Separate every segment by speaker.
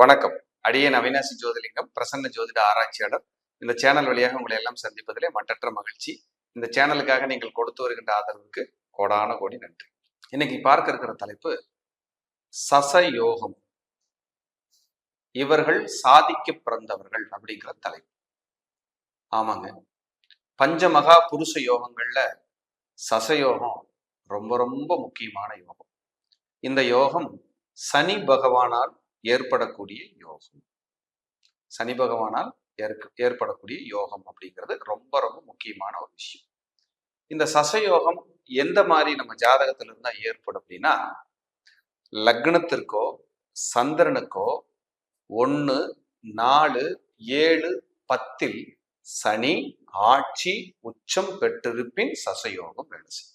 Speaker 1: வணக்கம். அடிய அவினாசி ஜோதிலிங்கம் பிரசன்ன ஜோதிட ஆராய்ச்சியாளர். இந்த சேனல் வழியாக உங்களை எல்லாம் சந்திப்பதிலே மட்டற்ற மகிழ்ச்சி. இந்த சேனலுக்காக நீங்கள் கொடுத்து வருகின்ற ஆதரவுக்கு கோடான கோடி நன்றி. இன்னைக்கு பார்க்க இருக்கிற தலைப்பு சசயோகம். இவர்கள் சாதிக்க பிறந்தவர்கள் அப்படிங்கிற தலைப்பு. ஆமாங்க. பஞ்சமகா புருஷ யோகங்கள்ல சசயோகம் ரொம்ப ரொம்ப முக்கியமான யோகம். இந்த யோகம் சனி பகவானால் ஏற்படக்கூடிய யோகம். சனி பகவானால் ஏற்படக்கூடிய யோகம் அப்படிங்கிறது ரொம்ப ரொம்ப முக்கியமான ஒரு விஷயம். இந்த சசயோகம் எந்த மாதிரி நம்ம ஜாதகத்துல இருந்தா ஏற்படும் அப்படின்னா லக்னத்திற்கோ சந்திரனுக்கோ ஒன்று நாலு ஏழு பத்தில் சனி ஆட்சி உச்சம் பெற்றிருப்பின் சசயோகம் வேலை செய்யும்.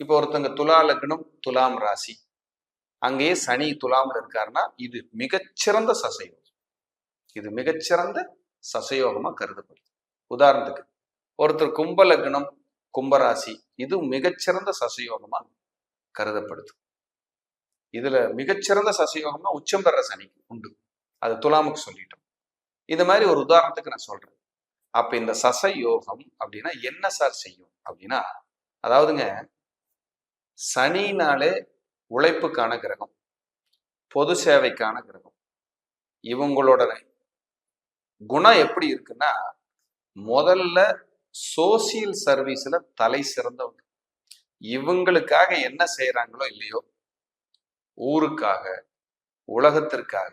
Speaker 1: இப்போ ஒருத்தங்க துலா லக்னம் துலாம் ராசி அங்கேயே சனி துலாமல் இருக்காருன்னா இது மிகச்சிறந்த சசயோகம். இது மிகச்சிறந்த சசயோகமா கருதப்படுது. உதாரணத்துக்கு ஒருத்தர் கும்ப லக்னம் கும்பராசி இது மிகச்சிறந்த சசயோகமா கருதப்படுது. இதுல மிகச்சிறந்த சசயோகம்னா உச்சம் பெற சனிக்கு உண்டு. அது துலாமுக்கு சொல்லிட்டோம். இது மாதிரி ஒரு உதாரணத்துக்கு நான் சொல்றேன். அப்ப இந்த சசயோகம் அப்படின்னா என்ன சார் செய்யும் அப்படின்னா அதாவதுங்க சனினாலே உழைப்புக்கான கிரகம் பொது சேவைக்கான கிரகம். இவங்களோட குணம் எப்படி இருக்குன்னா முதல்ல சோசியல் சர்வீஸ்ல தலை சிறந்தவங்க. இவங்களுக்காக என்ன செய்யறாங்களோ இல்லையோ ஊருக்காக உலகத்திற்காக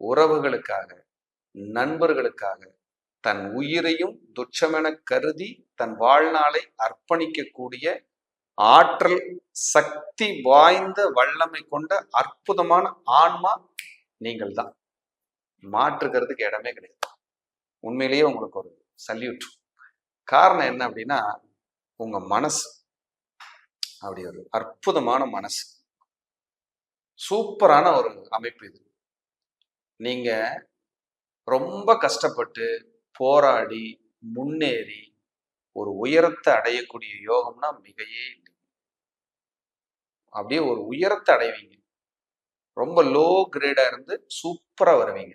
Speaker 1: உறவுகளுக்காக நண்பர்களுக்காக தன் உயிரையும் துச்சமென கருதி தன் வாழ்நாளை அர்ப்பணிக்கக்கூடிய ஆற்றல் சக்தி வாய்ந்த வல்லமை கொண்ட அற்புதமான ஆன்மா நீங்கள் தான் மாற்றுக்கிறதுக்கு இடமே கிடையாது. உண்மையிலேயே உங்களுக்கு ஒரு சல்யூட் காரணம் என்ன அப்படின்னா உங்க மனசு. அப்படி ஒரு அற்புதமான மனசு. சூப்பரான ஒரு அமைப்பு இது. நீங்க ரொம்ப கஷ்டப்பட்டு போராடி முன்னேறி ஒரு உயரத்தை அடையக்கூடிய யோகம்னா மிகையே அப்படியே ஒரு உயரத்தை அடைவீங்க. ரொம்ப லோ கிரேடா இருந்து சூப்பரா வருவீங்க.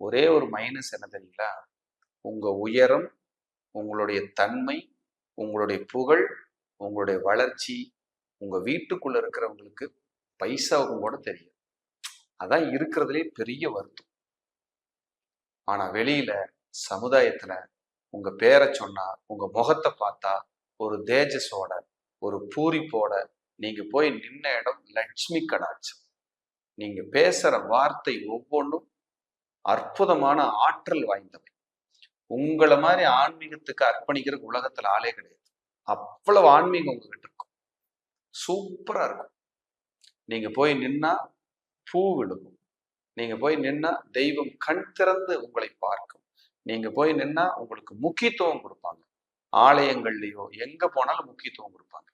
Speaker 1: ஒரே ஒரு மைனஸ் என்ன தெரியுங்களா? உங்க உயரம் உங்களுடைய தன்மை உங்களுடைய புகழ் உங்களுடைய வளர்ச்சி உங்க வீட்டுக்குள்ள இருக்கிறவங்களுக்கு பைசாவுக்கும் கூட தெரியும். அதான் இருக்கிறதுலே பெரிய வருத்தம். ஆனா வெளியில சமுதாயத்துல உங்க பேரை சொன்னா உங்க முகத்தை பார்த்தா ஒரு தேஜஸோட ஒரு பூரிப்போட நீங்க போய் நின்ன இடம் லட்சுமி கடாட்சம். நீங்க பேசுற வார்த்தை ஒவ்வொன்றும் அற்புதமான ஆற்றல் வாய்ந்தவை. உங்களை மாதிரி ஆன்மீகத்துக்கு அர்ப்பணிக்கிற உலகத்துல ஆளே கிடையாது. அவ்வளவு ஆன்மீகம் உங்ககிட்ட இருக்கும். சூப்பரா இருக்கும். நீங்க போய் நின்னா பூ விழுகும். நீங்க போய் நின்னா தெய்வம் கண் திறந்து உங்களை பார்க்கும். நீங்க போய் நின்னா உங்களுக்கு முக்கியத்துவம் கொடுப்பாங்க. ஆலயங்கள்லயோ எங்க போனாலும் முக்கியத்துவம் கொடுப்பாங்க.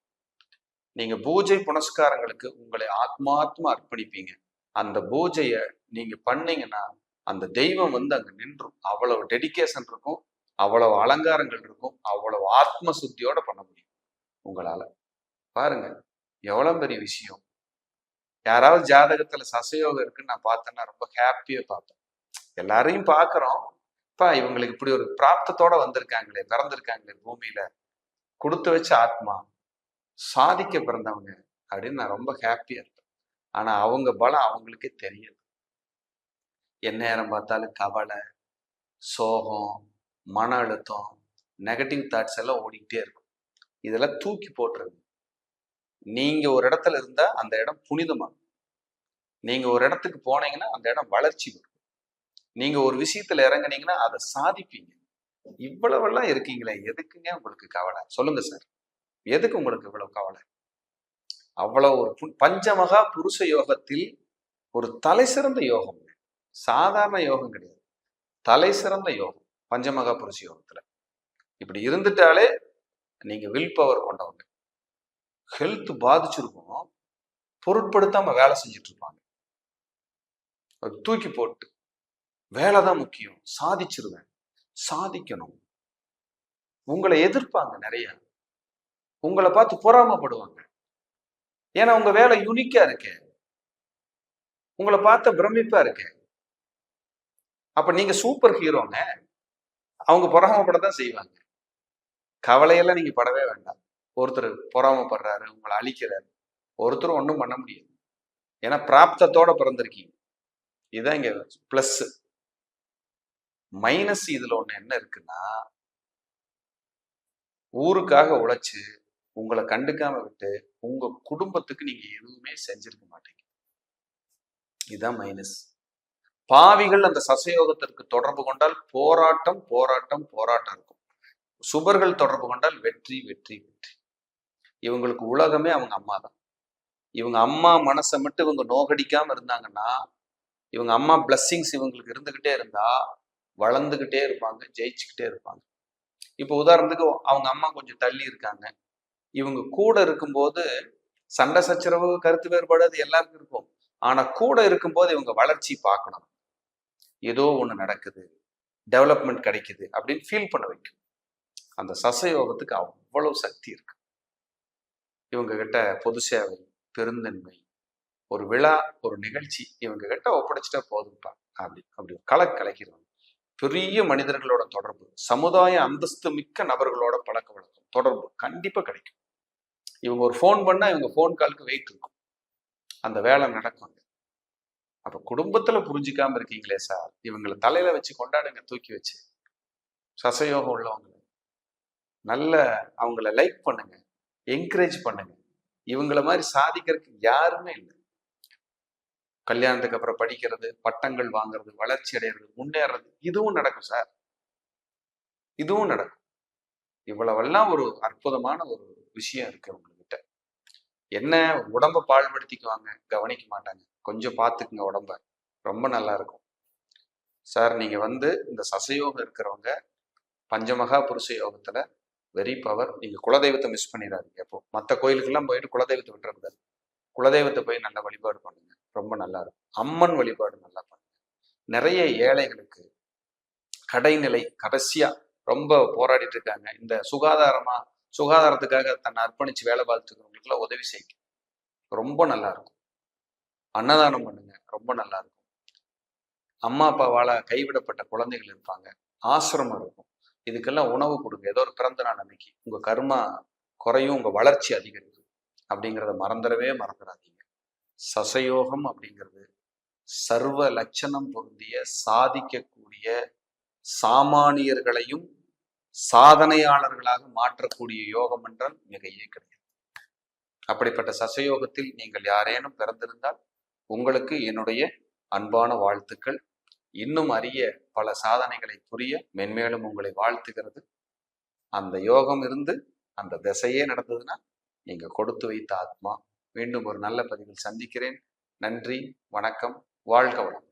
Speaker 1: நீங்க பூஜை புனஸ்காரங்களுக்கு உங்களை ஆத்மாத்மா அர்ப்பணிப்பீங்க. அந்த பூஜைய நீங்க பண்ணீங்கன்னா அந்த தெய்வம் வந்து அங்க நின்றும். அவ்வளவு டெடிகேஷன் இருக்கும் அவ்வளவு அலங்காரங்கள் இருக்கும் அவ்வளவு ஆத்ம சுத்தியோட பண்ண முடியும் உங்களால. பாருங்க எவ்வளவு பெரிய விஷயம். யாராவது ஜாதகத்துல சசயோகம் இருக்குன்னு நான் பார்த்தேன்னா ரொம்ப ஹாப்பியா பார்ப்பேன். எல்லாரையும் பாக்குறோம் பா இவங்களுக்கு இப்படி ஒரு பிராப்தத்தோட வந்திருக்காங்களே பிறந்திருக்காங்களே பூமியில. கொடுத்து வச்ச ஆத்மா. சாதிக்க பிறந்தவங்க அப்படின்னு நான் ரொம்ப ஹாப்பியாக இருப்பேன். ஆனால் அவங்க பலம் அவங்களுக்கே தெரியாது எந்நேரம் பார்த்தாலும் கவலை சோகம் மன அழுத்தம் நெகட்டிவ் தாட்ஸ் எல்லாம் ஓடிக்கிட்டே இருக்கும். இதெல்லாம் தூக்கி போட்டுருங்க. நீங்கள் ஒரு இடத்துல இருந்தால் அந்த இடம் புனிதமாகும். நீங்கள் ஒரு இடத்துக்கு போனீங்கன்னா அந்த இடம் வளர்ச்சி வரும் நீங்கள் ஒரு விஷயத்தில் இறங்குனீங்கன்னா அதை சாதிப்பீங்க. இவ்வளவெல்லாம் இருக்கீங்களே எதுக்குங்க உங்களுக்கு கவலை? சொல்லுங்க சார். எதுக்கு உங்களுக்கு இவ்வளவு கவலை? அவ்வளவு ஒரு பஞ்சமகா புருஷ யோகத்தில் ஒரு தலை சிறந்த யோகம் சாதாரண யோகம் கிடையாது. தலை சிறந்த யோகம் பஞ்சமகா புருஷ யோகத்துல. இப்படி இருந்துட்டாலே நீங்க வில் பவர் கொண்டவங்க. ஹெல்த் பாதிச்சிருக்கும். பொருட்படுத்தாம வேலை செஞ்சுட்டு இருப்பாங்க தூக்கி போட்டு வேலை தான் முக்கியம். சாதிச்சிருவேன். சாதிக்கணும். உங்களை எதிர்ப்பாங்க நிறைய. உங்களை பார்த்து பொறாமப்படுவாங்க. ஏன்னா உங்க வேலை யூனிக்கா இருக்கு. உங்களை பார்த்த பிரமிப்பா இருக்கு. அப்ப நீங்க சூப்பர் ஹீரோங்க அவங்க பொறாமப்பட தான் செய்வாங்க. கவலையெல்லாம் நீங்க படவே வேண்டாம். ஒருத்தர் பொறாமப்படுறாரு உங்களை அழிக்கிறாரு. ஒருத்தரும் ஒன்றும் பண்ண முடியாது. ஏன்னா பிராப்தத்தோட பிறந்திருக்கீங்க. இதுதான் இங்க பிளஸ் மைனஸ் இதுல ஒண்ணு என்ன இருக்குன்னா ஊருக்காக உழைச்சு உங்களை கண்டுக்காம விட்டு உங்க குடும்பத்துக்கு நீங்க எதுவுமே செஞ்சிருக்க மாட்டீங்க. இதுதான் மைனஸ் பாவிகள் அந்த சசயோகத்திற்கு தொடர்பு கொண்டால் போராட்டம் போராட்டம் போராட்டம் இருக்கும். சுபர்கள் தொடர்பு கொண்டால் வெற்றி வெற்றி வெற்றி. இவங்களுக்கு உலகமே அவங்க அம்மா தான். இவங்க அம்மா மனசை மட்டும் இவங்க நோகடிக்காம இருந்தாங்கன்னா இவங்க அம்மா பிளஸ்ஸிங்ஸ் இவங்களுக்கு இருந்துகிட்டே இருந்தா வளர்ந்துகிட்டே இருப்பாங்க ஜெயிச்சுக்கிட்டே இருப்பாங்க. இப்போ உதாரணத்துக்கு அவங்க அம்மா கொஞ்சம் தள்ளி இருக்காங்க. இவங்க கூட இருக்கும்போது சண்டை சச்சரவு கருத்து வேறுபாடு அது எல்லாருக்கும் இருக்கும். ஆனா கூட இருக்கும்போது இவங்க வளர்ச்சி பார்க்கணும். ஏதோ ஒண்ணு நடக்குது டெவலப்மெண்ட் கிடைக்குது அப்படின்னு ஃபீல் பண்ண வைக்கும். அந்த சசயோகத்துக்கு அவ்வளவு சக்தி இருக்கு. இவங்க கிட்ட பொது சேவை பெருந்தன்மை ஒரு விழா ஒரு நிகழ்ச்சி இவங்க கிட்ட ஒப்படைச்சிட்டா போதும்ப்பா அப்படி அப்படி கலை கலைக்கிறாங்க பெரிய மனிதர்களோட தொடர்பு சமுதாய அந்தஸ்து மிக்க நபர்களோட பழக்க வழக்கம் தொடர்பு கண்டிப்பா கிடைக்கும். இவங்க ஒரு ஃபோன் பண்ணா இவங்க ஃபோன் காலுக்கு வெயிட் இருக்கும். அந்த வேலை நடக்கும். அப்ப குடும்பத்துல புரிஞ்சுக்காம இருக்கீங்களே சார் இவங்களை தலையில வச்சு கொண்டாடுங்க தூக்கி வச்சு. சசயோகம் உள்ளவங்க நல்ல அவங்கள லைக் பண்ணுங்க. என்கரேஜ் பண்ணுங்க. இவங்கள மாதிரி சாதிக்கிறதுக்கு யாருமே இல்லை. கல்யாணத்துக்கு அப்புறம் படிக்கிறது பட்டங்கள் வாங்குறது வளர்ச்சி அடைகிறது முன்னேறது இதுவும் நடக்கும் சார் இதுவும் நடக்கும். இவ்வளவெல்லாம் ஒரு அற்புதமான ஒரு விஷயம் இருக்கு என்ன உடம்ப பாழ்படுத்திக்குவாங்க? கவனிக்க மாட்டாங்க. கொஞ்சம் பார்த்துக்குங்க உடம்ப. ரொம்ப நல்லா இருக்கும் சார் நீங்க வந்து இந்த சசயோகம் இருக்கிறவங்க பஞ்சமகா புருஷ யோகத்துல வெரி பவர் நீங்க குலதெய்வத்தை மிஸ் பண்ணிடாதீங்க அப்போ மற்ற கோயிலுக்கெல்லாம் போயிட்டு குலதெய்வத்தை விட்டுறக்கூடாது. குலதெய்வத்தை போய் நல்லா வழிபாடு பண்ணுங்க. ரொம்ப நல்லா இருக்கும் அம்மன் வழிபாடு நல்லா பண்ணுங்க. நிறைய ஏழைகளுக்கு கடைநிலை கடைசியா ரொம்ப போராடிட்டு இருக்காங்க. இந்த சுகாதாரமா சுகாதாரத்துக்காக தன்னை அர்ப்பணிச்சு வேலை பார்த்துக்கிறவங்களுக்குலாம் உதவி செய்யுங்க. ரொம்ப நல்லா இருக்கும் அன்னதானம் பண்ணுங்க. ரொம்ப நல்லா இருக்கும் அம்மா அப்பாவால கைவிடப்பட்ட குழந்தைகள் இருப்பாங்க. ஆசிரமம் இருக்கும். இதுக்கெல்லாம் உணவு கொடுங்க. ஏதோ ஒரு பிறந்த நாள் அன்னைக்கு. உங்க கர்மா குறையும் உங்க வளர்ச்சி அதிகரிக்கும். அப்படிங்கிறத மறந்துடவே மறந்துடாதீங்க. சசயோகம் அப்படிங்கிறது சர்வ லட்சணம் பொருந்திய சாதிக்கக்கூடிய சாமானியர்களையும் சாதனையாளர்களாக மாற்றக்கூடிய யோகம் என்றால் மிகையே கிடையாது அப்படிப்பட்ட சசயோகத்தில் நீங்கள் யாரேனும் பிறந்திருந்தால் உங்களுக்கு என்னுடைய அன்பான வாழ்த்துக்கள். இன்னும் அறிய பல சாதனைகளை புரிய மென்மேலும் உங்களை வாழ்த்துகிறது. அந்த யோகம் இருந்து அந்த திசையே நடந்ததுன்னா நீங்க கொடுத்து வைத்த ஆத்மா. மீண்டும் ஒரு நல்ல பதிவில் சந்திக்கிறேன். நன்றி வணக்கம் வாழ்க வளம்.